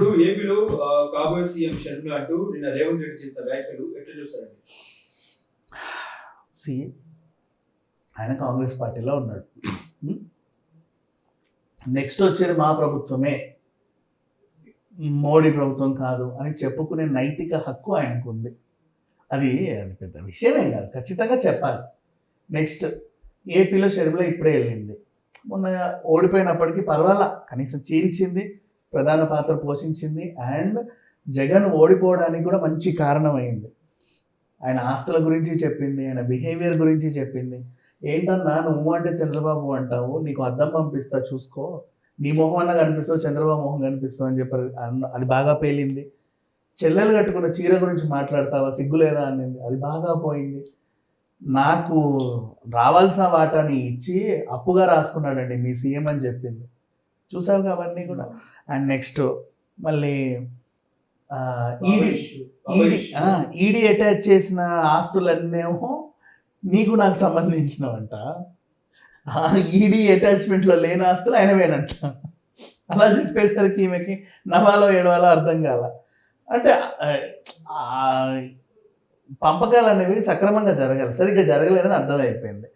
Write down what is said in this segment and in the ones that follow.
ఇప్పుడు ఏపీలో కాబోయే సీఎం షర్మిల అంటూ నిన్న రేవంత్ రెడ్డి చేసిన వ్యాఖ్యలు ఎట్లా చూస్తారండి? సి ఆయన కాంగ్రెస్ పార్టీలో ఉన్నాడు. నెక్స్ట్ వచ్చేది మా ప్రభుత్వమే. మోడీ ప్రభుత్వం కాదు అని చెప్పుకునే నైతిక హక్కు ఆయనకు ఉంది అది అది పెద్ద విషయమేం కాదు ఖచ్చితంగా చెప్పాలి. నెక్స్ట్ ఏపీలో షర్మిల ఇప్పుడే వెళ్ళింది. మొన్న ఓడిపోయినప్పటికీ పర్వాలా కనీసం చీల్చింది ప్రధాన పాత్ర పోషించింది. అండ్ జగన్ ఓడిపోవడానికి కూడా మంచి కారణమైంది. ఆయన ఆస్తుల గురించి చెప్పింది ఆయన బిహేవియర్ గురించి చెప్పింది. ఏంటన్నా నువ్వు అంటే చంద్రబాబు అంటావు నీకు అద్దం పంపిస్తా చూసుకో. నీ మొహం అన్న కనిపిస్తావు చంద్రబాబు మొహం కనిపిస్తావు అని చెప్పారు అది బాగా పేలింది. చెల్లెలు కట్టుకున్న చీర గురించి మాట్లాడతావా? సిగ్గులేదా అనింది. అది బాగా పోయింది. నాకు రావాల్సిన వాటాని ఇచ్చి అప్పుగా రాసుకున్నాడండి మీ సీఎం అని చెప్పింది. చూసావు అవన్నీ కూడా. అండ్ నెక్స్ట్ మళ్ళీ ఈడీ ఈడీ ఈడీ అటాచ్ చేసిన ఆస్తులన్నేమో నీకు నాకు సంబంధించినవంట. ఈడీ అటాచ్మెంట్లో లేని ఆస్తులు ఆయనవేనంట. అలా చెప్పేసరికి ఈమెకి నవాలో ఏడవాలో అర్థం కాల. అంటే పంపకాలు అనేవి సక్రమంగా జరగాలి. సరిగ్గా జరగలేదని అర్థమైపోయింది.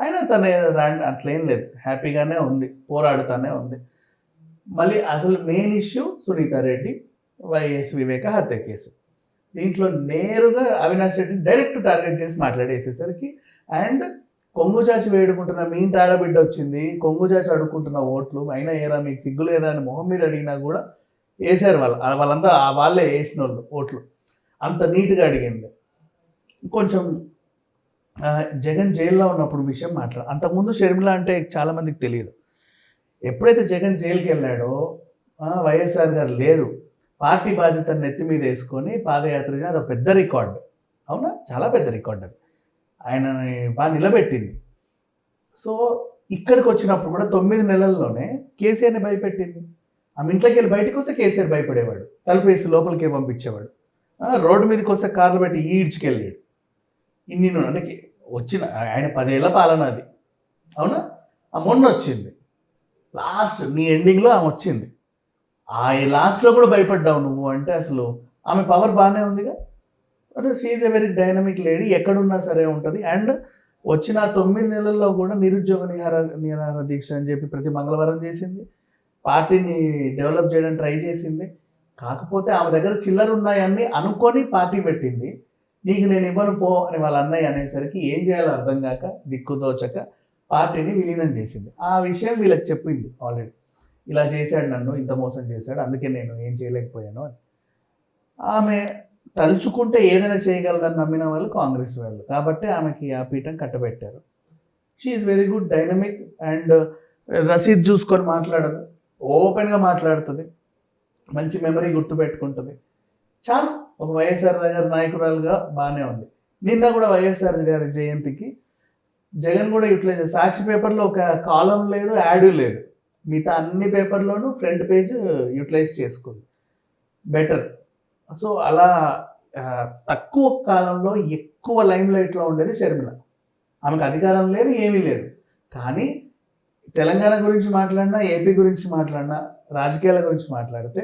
అయినా తన రా- అట్లేం లేదు. హ్యాపీగానే ఉంది. పోరాడుతానే ఉంది. మళ్ళీ అసలు main issue Sunitha Reddy YS Viveka హత్య కేసు. దీంట్లో నేరుగా అవినాష్ రెడ్డి డైరెక్ట్ టార్గెట్ చేసి మాట్లాడేసేసరికి అండ్ కొంగు చాచి వేడుకుంటున్న మీ ఇంటి ఆడబిడ్డ వచ్చింది కొంగు చాచి అడుక్కుంటున్న ఓట్లు అయినా ఏరా మీకు సిగ్గు లేదా అని మొహం మీద అడిగినా కూడా వేసారు వాళ్ళు వాళ్ళంతా ఆ వాళ్ళే వేసిన వాళ్ళు ఓట్లు. అంత నీట్గా అడిగింది. కొంచెం జగన్ జైల్లో ఉన్నప్పుడు విషయం మాట్లాడు అంతకుముందు షర్మిల అంటే చాలామందికి తెలియదు. ఎప్పుడైతే జగన్ జైలుకి వెళ్ళాడో వైఎస్ఆర్ గారు లేరు. పార్టీ బాధ్యతను నెత్తి మీద వేసుకొని పాదయాత్ర చేయడం అది ఒక పెద్ద రికార్డ్. అవునా? చాలా పెద్ద రికార్డ్ అది. ఆయనని బాగా నిలబెట్టింది. సో ఇక్కడికి వచ్చినప్పుడు కూడా తొమ్మిది నెలల్లోనే కేసీఆర్ని భయపెట్టింది. ఆమె ఇంట్లోకి వెళ్ళి బయటకు వస్తే కేసీఆర్ భయపడేవాడు. తలుపు వేసి లోపలికి పంపించేవాడు. రోడ్డు మీదకి వస్తే కార్లు పెట్టి ఈడ్చుకెళ్ళాడు. ఇన్ని అంటే వచ్చిన ఆయన పదేళ్ళ పాలన అది. అవునా? ఆ మొన్న వచ్చింది లాస్ట్ నీ ఎండింగ్లో ఆమె వచ్చింది. ఆ లాస్ట్లో కూడా భయపడ్డావు నువ్వు అంటే అసలు ఆమె పవర్ బాగానే ఉందిగా. అంటే she's a very dynamic lady ఎక్కడున్నా సరే ఉంటుంది. అండ్ వచ్చిన తొమ్మిది నెలల్లో కూడా నిరుద్యోగ నిహార నిహార దీక్ష అని చెప్పి ప్రతి మంగళవారం చేసింది. పార్టీని డెవలప్ చేయడానికి ట్రై చేసింది. కాకపోతే ఆమె దగ్గర చిల్లర ఉన్నాయని అనుకొని పార్టీ పెట్టింది. నీకు నేను ఇవ్వను పో అని వాళ్ళ అన్నయ్య అనేసరికి ఏం చేయాలో అర్థం కాక దిక్కుదోచక పార్టీని విలీనం చేసింది. ఆ విషయం వీళ్ళకి చెప్పింది ఆల్రెడీ ఇలా చేశాడు నన్ను ఇంత మోసం చేశాడు అందుకే నేను ఏం చేయలేకపోయాను అని. ఆమె తలుచుకుంటే ఏదైనా చేయగలదని నమ్మిన వాళ్ళు కాంగ్రెస్ వాళ్ళు. కాబట్టి ఆమెకి ఆ పీఠం కట్టబెట్టారు. She's very good dynamic and Rashid చూసుకొని మాట్లాడదు. ఓపెన్గా మాట్లాడుతుంది. మంచి మెమరీ గుర్తుపెట్టుకుంటుంది. చాలా ఒక వైఎస్ఆర్ గారి నాయకురాలుగా బాగానే ఉంది. నిన్న కూడా వైఎస్ఆర్ గారి జయంతికి జగన్ కూడా యూటిలైజ్ సాక్షి పేపర్లో ఒక కాలం లేదు యాడ్ లేదు. మిగతా అన్ని పేపర్లోనూ ఫ్రంట్ పేజ్ యూటిలైజ్ చేసుకుంది. బెటర్. సో అలా తక్కువ కాలంలో ఎక్కువ లైమ్ లైట్లో ఉండేది షర్మిల. ఆమెకు అధికారం లేదు ఏమీ లేదు. కానీ తెలంగాణ గురించి మాట్లాడినా ఏపీ గురించి మాట్లాడినా రాజకీయాల గురించి మాట్లాడితే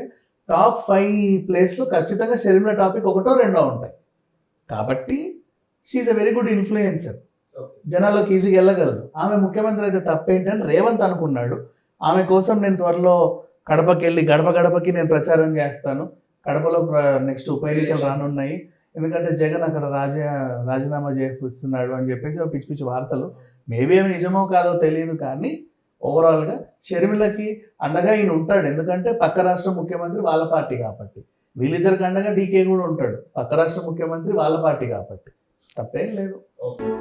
టాప్ ఫైవ్ ప్లేస్లో ఖచ్చితంగా షర్మిల టాపిక్ ఒకటో రెండో ఉంటాయి. కాబట్టి she's a very good influencer జనాల్లోకి ఈజీగా వెళ్ళగలదు. ఆమె ముఖ్యమంత్రి అయితే తప్పేంటని రేవంత్ అనుకున్నాడు. ఆమె కోసం నేను త్వరలో కడపకి వెళ్ళి గడప గడపకి నేను ప్రచారం చేస్తాను. కడపలో నెక్స్ట్ ఉప ఎన్నికలు రానున్నాయి. ఎందుకంటే జగన్ అక్కడ రాజ రాజీనామా చేస్తున్నాడు అని చెప్పేసి పిచ్చి పిచ్చి వార్తలు. మేబీ అవి నిజమో కాదో తెలియదు కానీ ఓవరాల్గా షర్మిలకి అండగా ఈయన ఉంటాడు. ఎందుకంటే పక్క రాష్ట్ర ముఖ్యమంత్రి వాళ్ళ పార్టీ కాబట్టి. వీళ్ళిద్దరికి అండగా డీకే కూడా ఉంటాడు. పక్క రాష్ట్ర ముఖ్యమంత్రి వాళ్ళ పార్టీ కాబట్టి. తప్పేం లేదు. ఓకే.